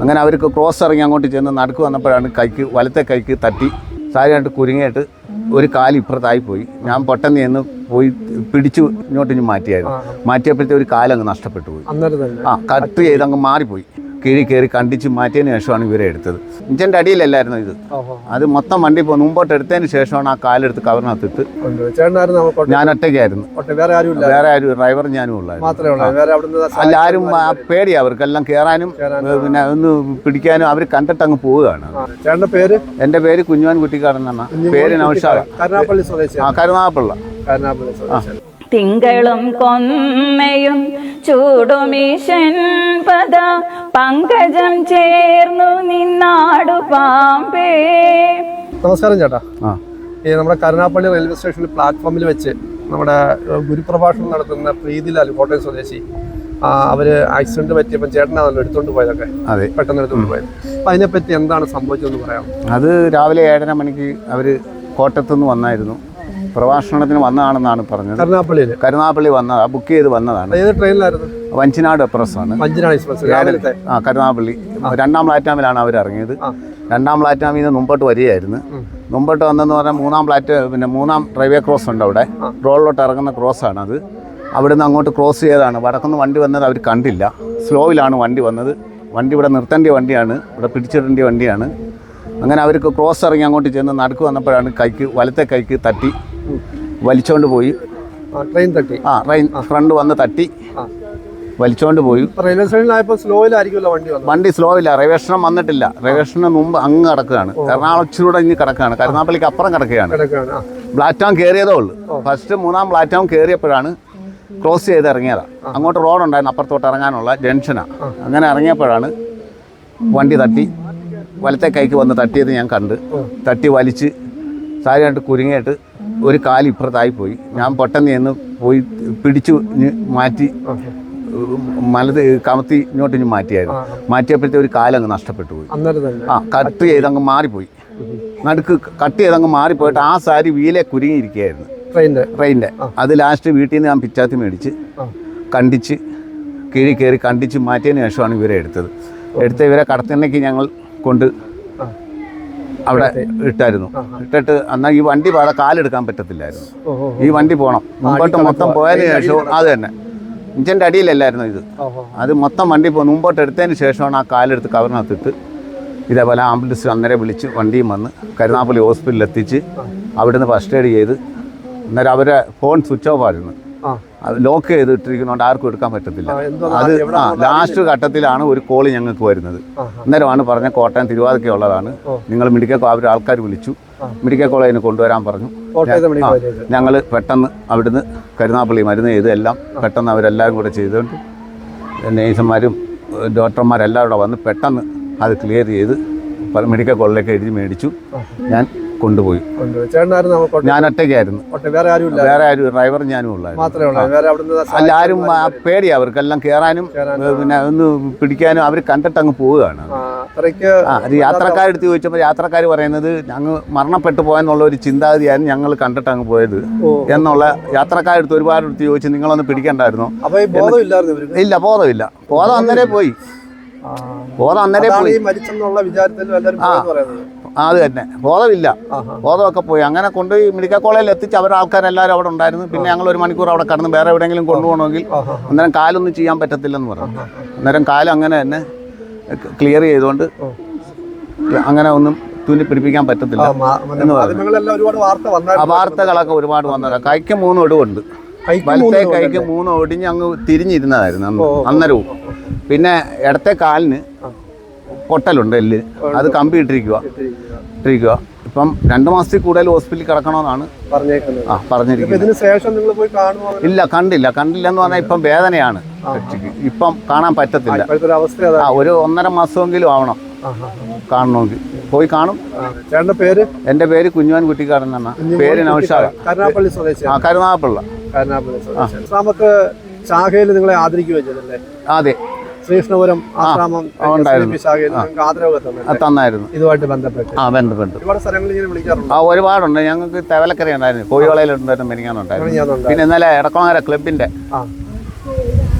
അങ്ങനെ അവർക്ക് ക്രോസ് ഇറങ്ങി അങ്ങോട്ട് ചെന്ന് നടക്ക് വന്നപ്പോഴാണ് കൈക്ക് വലത്തെ കൈക്ക് തട്ടി സാരിയായിട്ട് കുരുങ്ങിയിട്ട് ഒരു കാൽ ഇപ്പുറത്തായി പോയി. ഞാൻ പെട്ടെന്ന് ചെന്ന് പോയി പിടിച്ചു ഇങ്ങോട്ട് മാറ്റിയായിരുന്നു. മാറ്റിയപ്പോഴത്തെ ഒരു കാലങ്ങ് നഷ്ടപ്പെട്ടു പോയി. ആ കട്ട് ചെയ്ത് അങ്ങ് മാറിപ്പോയി. കീഴി കയറി കണ്ടിച്ച് മാറ്റിയതിന് ശേഷമാണ് ഇവരെ എടുത്തത്. ഇഞ്ചന്റെ അടിയിലല്ലായിരുന്നു ഇത്. അത് മൊത്തം വണ്ടി പോ മുമ്പോട്ട് എടുത്തതിന് ശേഷമാണ് ആ കാലെടുത്ത് കവറിനകത്തിട്ട് ഞാൻ ഒറ്റയ്ക്കായിരുന്നു. വേറെ ആരും ഡ്രൈവർ ഞാനും ഉള്ളായിരുന്നു. അല്ല ആരും പേടി അവർക്കെല്ലാം കയറാനും പിന്നെ ഒന്ന് പിടിക്കാനും അവർ കണ്ടിട്ട് അങ്ങ് പോവുകയാണ്. പേര്? എന്റെ പേര് കുഞ്ഞുവാൻ കുട്ടിക്കാടൻ എന്നാണ്. പേര് നൗഷാദ്. കരുനാപ്പള്ളി സ്വദേശി ആ കരുനാഗപ്പള്ള. കരുനാപ്പള്ളി സ്വദേശി തിങ്കളും കൊന്നയും ചൂടുമീശൻ പദ പങ്കജം ചേർന്നു നിന്നാടു പാമ്പേ. നമസ്കാരം ചേട്ടാ. ഈ നമ്മുടെ കരുനാപ്പള്ളി റെയിൽവേ സ്റ്റേഷനിൽ പ്ലാറ്റ്ഫോമിൽ വെച്ച് നമ്മുടെ ഗുരുപ്രഭാഷണം നടത്തുന്ന പ്രീതിലാൽ കോട്ടയം സ്വദേശി അവർ ആക്സിഡന്റ് പറ്റിയപ്പോൾ ചേട്ടനാണല്ലോ എടുത്തോണ്ട് പോയതൊക്കെ. അതെ. പെട്ടെന്ന് എടുത്തോണ്ട് പോയത്. അപ്പൊ അതിനെപ്പറ്റി എന്താണ് സംഭവിച്ചതെന്ന് പറയാം അത് രാവിലെ ഏഴര മണിക്ക് അവർ കോട്ടത്തുനിന്ന് വന്നായിരുന്നു. പ്രഭാഷണത്തിന് വന്നതാണെന്നാണ് പറഞ്ഞത്. കരുനാപ്പള്ളിയിൽ. കരുനാപ്പള്ളി വന്നതാ ബുക്ക് ചെയ്ത് വന്നതാണ്. ഏത് ട്രെയിനിലായിരുന്നു? വഞ്ചിനാട് എക്സ്പ്രസ്സാണ് വഞ്ചിനാട് എക്സ്പ്രസ് രാവിലത്തെ. ആ കരുനാപ്പള്ളി. രണ്ടാം പ്ലാറ്റ്ഫോമിലാണ് അവർ ഇറങ്ങിയത്. രണ്ടാം പ്ലാറ്റ്ഫോമിൽ നിന്ന് മുമ്പോട്ട് വരികയായിരുന്നു. മുമ്പോട്ട് വന്നെന്ന് പറഞ്ഞാൽ മൂന്നാം പ്ലാറ്റ് പിന്നെ മൂന്നാം റെയിൽവേ ക്രോസ് ഉണ്ട് അവിടെ. റോഡിലോട്ട് ഇറങ്ങുന്ന ക്രോസാണ് അത് അവിടുന്ന് അങ്ങോട്ട് ക്രോസ് ചെയ്തതാണ്. വടക്കുന്ന് വണ്ടി വന്നത് അവർ കണ്ടില്ല. സ്ലോയിലാണ് വണ്ടി വന്നത്. വണ്ടി ഇവിടെ നിർത്തേണ്ട വണ്ടിയാണ്. ഇവിടെ പിടിച്ചിടേണ്ട വണ്ടിയാണ്. അങ്ങനെ അവർക്ക് ക്രോസ് ഇറങ്ങി അങ്ങോട്ട് ചെന്ന് നടക്കു വന്നപ്പോഴാണ് കൈക്ക് വലത്തെ കൈക്ക് തട്ടി. വലിച്ചോണ്ട് പോയി. ട്രെയിൻ തട്ടി. ആ ട്രെയിൻ ഫ്രണ്ട് വന്ന് തട്ടി. വലിച്ചോണ്ട് പോയി. റെയിൽവേ സ്റ്റേഷനിലായപ്പോൾ സ്ലോയിലായിരിക്കുമല്ലോ വണ്ടി വണ്ടി സ്ലോ ഇല്ല റെവേഷണം വന്നിട്ടില്ല റെവേഷന് മുമ്പ് അങ്ങ് കിടക്കുകയാണ്. എറണാകുളം ഇച്ചിരൂടെ ഇനി കിടക്കുകയാണ്. കരുനാപ്പള്ളിക്ക് അപ്പുറം കിടക്കുകയാണ്. പ്ലാറ്റ്ഫോം കയറിയതേ ഉള്ളൂ. ഫസ്റ്റ് മൂന്നാം പ്ലാറ്റ്ഫോം കയറിയപ്പോഴാണ് ക്രോസ് ചെയ്ത് ഇറങ്ങിയതാണ് അങ്ങോട്ട് റോഡുണ്ടായിരുന്നു അപ്പുറത്തോട്ട് ഇറങ്ങാനുള്ള ജംഗ്ഷനാണ് അങ്ങനെ ഇറങ്ങിയപ്പോഴാണ് വണ്ടി തട്ടി. വലത്തെ കൈക്ക് വന്ന് തട്ടിയത് ഞാൻ കണ്ട്. തട്ടി വലിച്ച് സാരിയായിട്ട് കുരുങ്ങിയിട്ട് ഒരു കാലിപ്പുറത്തായി പോയി. ഞാൻ പെട്ടെന്ന് ചെന്ന് പോയി പിടിച്ചു മാറ്റി മലത് കമത്തി ഇങ്ങോട്ട് ഇനി മാറ്റിയായിരുന്നു. മാറ്റിയപ്പോഴത്തെ ഒരു കാലങ്ങ് നഷ്ടപ്പെട്ടു പോയി. ആ കട്ട് ചെയ്ത് അങ്ങ് മാറിപ്പോയി. നടുക്ക് കട്ട് ചെയ്ത് അങ്ങ് മാറിപ്പോയിട്ട് ആ സാരി വീലെ കുരുങ്ങിയിരിക്കുകയായിരുന്നു. ട്രെയിനിന്റെ അത് ലാസ്റ്റ് വീട്ടിൽ നിന്ന് ഞാൻ പിച്ചാത്തി മേടിച്ച് കണ്ടിച്ച് കീഴി കയറി കണ്ടിച്ച് മാറ്റിയതിന് ശേഷമാണ് ഇവരെ എടുത്തത്. എടുത്ത ഇവരെ കടത്തിനേക്ക് ഞങ്ങൾ കൊണ്ട്. അവിടെ ഇട്ടായിരുന്നു. ഇട്ടിട്ട് എന്നാൽ ഈ വണ്ടി പാടെ കാലെടുക്കാൻ പറ്റത്തില്ലായിരുന്നു. ഈ വണ്ടി പോകണം മുമ്പോട്ട് മൊത്തം പോയതിന് ശേഷം അത് തന്നെ. ഇഞ്ചന്റെ അടിയിലല്ലായിരുന്നു ഇത്. അത് മൊത്തം വണ്ടി പോ മുമ്പോട്ട് എടുത്തതിന് ശേഷമാണ് ആ കാലെടുത്ത് കവറിനകത്തിട്ട് ഇതേപോലെ ആംബുലൻസ് അന്നേരം വിളിച്ച് വണ്ടിയും വന്ന് കരുനാപ്പള്ളി ഹോസ്പിറ്റലിൽ എത്തിച്ച് അവിടുന്ന് ഫസ്റ്റ് എയ്ഡ് ചെയ്ത് അന്നേരം അവരെ ഫോൺ സ്വിച്ച് ഓഫ് ആയിരുന്നു. ലോക്ക് ചെയ്തിട്ടിരിക്കുന്നതുകൊണ്ട് ആർക്കും എടുക്കാൻ പറ്റത്തില്ല. അത് ആ ലാസ്റ്റ് ഘട്ടത്തിലാണ് ഒരു കോൾ ഞങ്ങൾക്ക് വരുന്നത്. അന്നേരമാണ് പറഞ്ഞ കോട്ടയം തിരുവാതിക്ക ഉള്ളതാണ്. നിങ്ങൾ മെഡിക്കൽ അവർ ആൾക്കാർ വിളിച്ചു. മെഡിക്കൽ കോളേജിന് കൊണ്ടുവരാൻ പറഞ്ഞു. ഞങ്ങൾ പെട്ടെന്ന് അവിടുന്ന് കരുനാപ്പള്ളി മരുന്ന് ചെയ്ത് എല്ലാം പെട്ടെന്ന് അവരെല്ലാവരും കൂടെ ചെയ്തുകൊണ്ട് നേഴ്സുമാരും ഡോക്ടർമാരെല്ലാവരും കൂടെ വന്ന് പെട്ടെന്ന് അത് ക്ലിയർ ചെയ്ത് മെഡിക്കൽ കോളേജിലേക്ക് എഴുതി മേടിച്ചു. ഞാൻ കൊണ്ടുപോയി. ഞാൻ ഒറ്റയ്ക്കായിരുന്നു. വേറെ ആരും ഡ്രൈവർ ഞാനും ഉള്ളായിരുന്നു. അല്ല ആരും പേടി അവർക്കെല്ലാം കേറാനും പിന്നെ ഒന്ന് പിടിക്കാനും അവർ കണ്ടിട്ട് അങ്ങ് പോവുകയാണ്. അത് യാത്രക്കാരെടുത്ത് ചോദിച്ചപ്പോൾ യാത്രക്കാർ പറയുന്നത് ഞങ്ങൾ മരണപ്പെട്ടു പോയെന്നുള്ള ഒരു ചിന്താഗതിയായിരുന്നു ഞങ്ങൾ കണ്ടിട്ട് അങ്ങ് പോയത്. എന്നുള്ള യാത്രക്കാരെടുത്ത് ഒരുപാട് എടുത്ത് ചോദിച്ചു നിങ്ങളൊന്ന് പിടിക്കണ്ടായിരുന്നു? ഇല്ല ബോധമില്ല. ബോധം അന്നേരെ പോയി. ബോധം അന്നേരെ പോയി. മരിച്ചെന്നുള്ള വിചാരത്തിൽ ആ, അത് തന്നെ. ബോധമില്ല. ബോധമൊക്കെ പോയി. അങ്ങനെ കൊണ്ടുപോയി മെഡിക്കൽ കോളേജിൽ എത്തിച്ച് അവരുടെ ആൾക്കാരെല്ലാവരും അവിടെ ഉണ്ടായിരുന്നു. പിന്നെ ഞങ്ങൾ ഒരു മണിക്കൂർ അവിടെ കടന്ന് വേറെ എവിടെയെങ്കിലും കൊണ്ടുപോകണമെങ്കിൽ അന്നേരം കാലൊന്നും ചെയ്യാൻ പറ്റത്തില്ലെന്ന് പറഞ്ഞു. അന്നേരം കാലം അങ്ങനെ തന്നെ ക്ലിയർ ചെയ്തുകൊണ്ട് അങ്ങനെ ഒന്നും തുന്നി പിടിപ്പിക്കാൻ പറ്റത്തില്ല എന്ന് പറഞ്ഞു. വാർത്തകളൊക്കെ ഒരുപാട് വന്നതാണ് കൈക്ക് മൂന്ന് ഒടിവുണ്ട്. കൈക്ക് വലത്തെ കൈക്ക് മൂന്ന് ഒടിഞ്ഞ് അങ്ങ് തിരിഞ്ഞിരുന്നതായിരുന്നു അന്ന്. അന്നേരവും. പിന്നെ ഇടത്തെ കാലിന് പൊട്ടലുണ്ട് എല്ല് അത് കമ്പി ഇട്ടിരിക്കുക ഇപ്പം രണ്ട് മാസത്തിൽ കൂടുതൽ ഹോസ്പിറ്റലിൽ കിടക്കണമെന്നാണ് പറഞ്ഞേക്കുന്നത്. ആ പറഞ്ഞിരിക്കുന്നത്. ഇതിന് ശേഷം നിങ്ങൾ പോയി കാണുമോ ഇല്ല കണ്ടില്ല. കണ്ടില്ല എന്ന് പറഞ്ഞാൽ ഇപ്പം വേദനയാണ് കക്ഷിക്ക്. ഇപ്പം കാണാൻ പറ്റത്തില്ല. ഇപ്പോഴത്തെ ഒരു അവസ്ഥ അതാ ആ ഒരു ഒന്നര മാസമെങ്കിലും ആവണം. കാണണമെങ്കിൽ. പോയി കാണും. ആ, ചേട്ടന്റെ പേര്? എന്റെ പേര് കുഞ്ഞുവാൻ കുട്ടിക്കാരൻ എന്നാണ്. പേര് നൗഷാദ്. കരുനാപ്പള്ളി സ്വദേശി. ആ കരുനാഗപ്പള്ള. കരുനാപ്പള്ളി സ്വദേശി. നമുക്ക് ശാഖയിൽ നിങ്ങളെ ആദരിക്കുകയോ ചെയ്തല്ലേ അതെ. ശ്രീകൃഷ്ണപുരം ആശ്രാമം ഉണ്ടായിരുന്നു. SDB ശാഖയിൽ നിങ്ങൾക്ക് ആദരവ് തന്നെ അത് തന്നായിരുന്നു. ഇതുമായിട്ട് ബന്ധപ്പെട്ട്. ആ ബന്ധപ്പെട്ട്. ഒരുപാട് സ്ഥലങ്ങളിൽ ഇങ്ങനെ വിളിക്കാറുണ്ട്. ആ ഒരുപാടുണ്ട്. ഞങ്ങൾക്ക് തെവലക്കര ഉണ്ടായിരുന്നു. കോഴിവളയിലുണ്ടായിരുന്നു മെനിങ്ങാനുണ്ടായിരുന്നു പിന്നെ ഇന്നലെ എടക്കണാര ക്ലബിന്റെ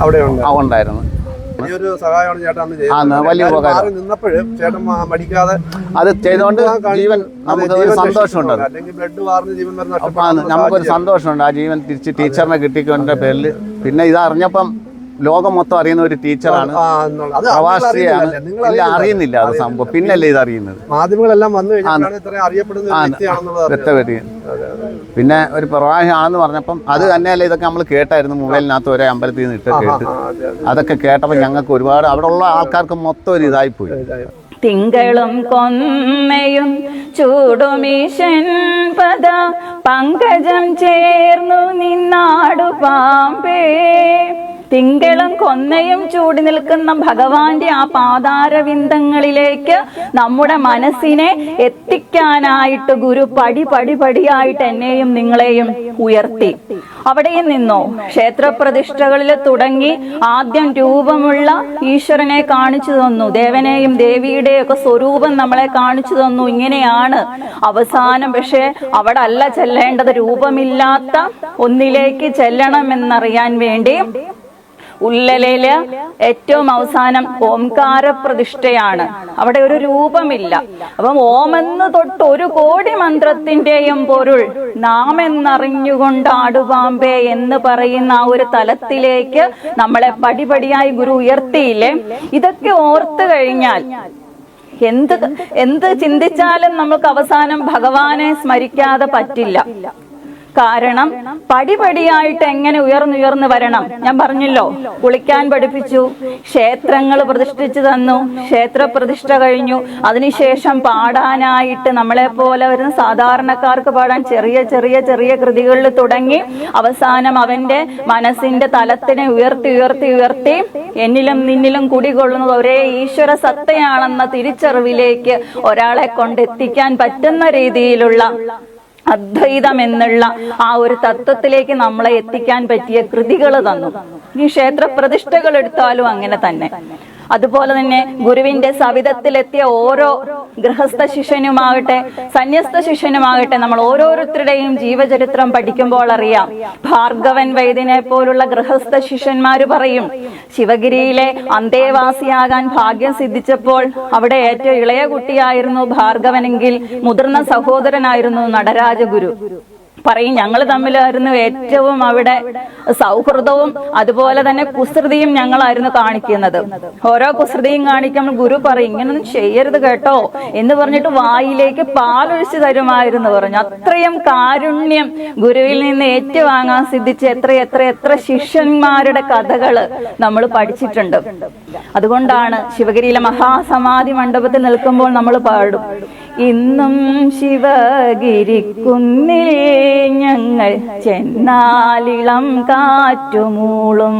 അവിടെയുണ്ട് ആ ഉണ്ടായിരുന്നു. അത് ചെയ്തുകൊണ്ട് ജീവൻ അതെ, നമുക്ക് ഒരു സന്തോഷമുണ്ട് നമുക്കൊരു സന്തോഷമുണ്ട്. ആ ജീവൻ തിരിച്ച് ടീച്ചറിനെ കിട്ടിക്കൊണ്ട പേരിൽ പിന്നെ ഇത് അറിഞ്ഞപ്പം ലോകം മൊത്തം അറിയുന്ന ഒരു ടീച്ചറാണ്. പ്രവാസിയാണ്. നിങ്ങൾ അറിയുന്നില്ല. അത് സംഭവം. പിന്നല്ലേ ഇത് അറിയുന്നത്. മാധ്യമങ്ങളെല്ലാം വന്നു കഴിഞ്ഞാൽ ഇത്രയും അറിയപ്പെടുന്ന ഒരു പ്രവാഹി ആണെന്ന് വ്യക്തപരി പിന്നെ ഒരു പ്രവാഹിയാണെന്ന് പറഞ്ഞപ്പം അത് തന്നെയല്ല ഇതൊക്കെ നമ്മൾ കേട്ടായിരുന്നു മൊബൈലിനകത്ത് ഒരേ അമ്പലത്തിൽ നിന്ന് ഇട്ട് കേട്ട്. അതൊക്കെ കേട്ടപ്പോൾ ഞങ്ങൾക്ക് ഒരുപാട് അവിടെ ഉള്ള ആൾക്കാർക്ക് മൊത്തം ഒരു ഇതായിപ്പോയി പോയി. തിങ്കളും കൊന്നയും ചൂടുമീശൻ പദ പങ്കജം ചേർന്നു നിന്നാടു പാമ്പേ. തിങ്കളും കൊന്നയും ചൂടി നിൽക്കുന്ന ഭഗവാന്റെ ആ പാതാരവിന്ദങ്ങളിലേക്ക് നമ്മുടെ മനസ്സിനെ എത്തിക്കാനായിട്ട് ഗുരു പടി പടി പടിയായിട്ട് എന്നെയും നിങ്ങളെയും ഉയർത്തി. അവിടെയും നിന്നോ? ക്ഷേത്രപ്രതിഷ്ഠകളിൽ തുടങ്ങി ആദ്യം രൂപമുള്ള ഈശ്വരനെ കാണിച്ചു തന്നു. ദേവനെയും ദേവിയുടെയും ഒക്കെ സ്വരൂപം നമ്മളെ കാണിച്ചു തന്നു. ഇങ്ങനെയാണ് അവസാനം. പക്ഷേ അവിടെ അല്ല ചെല്ലേണ്ടത്. രൂപമില്ലാത്ത ഒന്നിലേക്ക് ചെല്ലണമെന്നറിയാൻ വേണ്ടി ഉള്ളലയിൽ ഏറ്റവും അവസാനം ഓംകാര പ്രതിഷ്ഠയാണ് അവിടെ ഒരു രൂപമില്ല. അപ്പം ഓമെന്ന് തൊട്ട് ഒരു കോടി മന്ത്രത്തിന്റെയും പൊരുൾ നാം എന്നറിഞ്ഞുകൊണ്ടാടുപാമ്പേ എന്ന് പറയുന്ന ആ ഒരു തലത്തിലേക്ക് നമ്മളെ പടിപടിയായി ഗുരു ഉയർത്തിയില്ലേ? ഇതൊക്കെ ഓർത്തു കഴിഞ്ഞാൽ എന്ത് എന്ത് ചിന്തിച്ചാലും നമുക്ക് അവസാനം ഭഗവാനെ സ്മരിക്കാതെ പറ്റില്ല. കാരണം പടിപടിയായിട്ട് എങ്ങനെ ഉയർന്നുയർന്നു വരണം. ഞാൻ പറഞ്ഞല്ലോ കുളിക്കാൻ പഠിപ്പിച്ചു ക്ഷേത്രങ്ങൾ പ്രതിഷ്ഠിച്ചു തന്നു ക്ഷേത്ര പ്രതിഷ്ഠ കഴിഞ്ഞു. അതിനുശേഷം പാടാനായിട്ട് നമ്മളെ പോലെ വരുന്ന സാധാരണക്കാർക്ക് പാടാൻ ചെറിയ ചെറിയ ചെറിയ കൃതികളിൽ തുടങ്ങി അവസാനം അവന്റെ മനസ്സിന്റെ തലത്തിനെ ഉയർത്തി ഉയർത്തി ഉയർത്തി എന്നിലും നിന്നിലും കുടികൊള്ളുന്നത് ഒരേ ഈശ്വര സത്തയാണെന്ന തിരിച്ചറിവിലേക്ക് ഒരാളെ കൊണ്ടെത്തിക്കാൻ പറ്റുന്ന രീതിയിലുള്ള അദ്വൈതം എന്നുള്ള ആ ഒരു തത്വത്തിലേക്ക് നമ്മളെ എത്തിക്കാൻ പറ്റിയ കൃതികൾ തന്നു. ഈ ക്ഷേത്ര പ്രതിഷ്ഠകൾ എടുത്താലും അങ്ങനെ തന്നെ. അതുപോലെ തന്നെ ഗുരുവിന്റെ സവിധത്തിലെത്തിയ ഓരോ ഗൃഹസ്ഥ ശിഷ്യനുമാകട്ടെ സന്യസ്ത ശിഷ്യനുമാകട്ടെ നമ്മൾ ഓരോരുത്തരുടെയും ജീവചരിത്രം പഠിക്കുമ്പോൾ അറിയാം. ഭാർഗവൻ വൈദ്യനെ പോലുള്ള ഗൃഹസ്ഥ ശിഷ്യന്മാര് പറയും ശിവഗിരിയിലെ അന്തേവാസിയാകാൻ ഭാഗ്യം സിദ്ധിച്ചപ്പോൾ അവിടെ ഏറ്റവും ഇളയ കുട്ടിയായിരുന്നു ഭാർഗവനെങ്കിൽ മുതിർന്ന സഹോദരനായിരുന്നു നടരാജഗുരു. പറയും ഞങ്ങൾ തമ്മിലായിരുന്നു ഏറ്റവും അവിടെ സൗഹൃദവും അതുപോലെ തന്നെ കുസൃതിയും ഞങ്ങളായിരുന്നു കാണിക്കുന്നത്. ഓരോ കുസൃതിയും കാണിക്കുമ്പോൾ ഗുരു പറയും ഇങ്ങനൊന്നും ചെയ്യരുത് കേട്ടോ എന്ന് പറഞ്ഞിട്ട് വായിലേക്ക് പാലൊഴിച്ചു തരുമായിരുന്നു പറഞ്ഞു. അത്രയും കാരുണ്യം ഗുരുവിൽ നിന്ന് ഏറ്റുവാങ്ങാൻ സിദ്ധിച്ച എത്ര എത്ര എത്ര ശിഷ്യന്മാരുടെ കഥകൾ നമ്മൾ പഠിച്ചിട്ടുണ്ട്. അതുകൊണ്ടാണ് ശിവഗിരിയിലെ മഹാസമാധി മണ്ഡപത്തിൽ നിൽക്കുമ്പോൾ നമ്മൾ പാടും ഇന്നും ശിവഗിരിക്കുന്നിൽ ഞങ്ങൾ ചെന്നാലിളം കാറ്റുമൂളും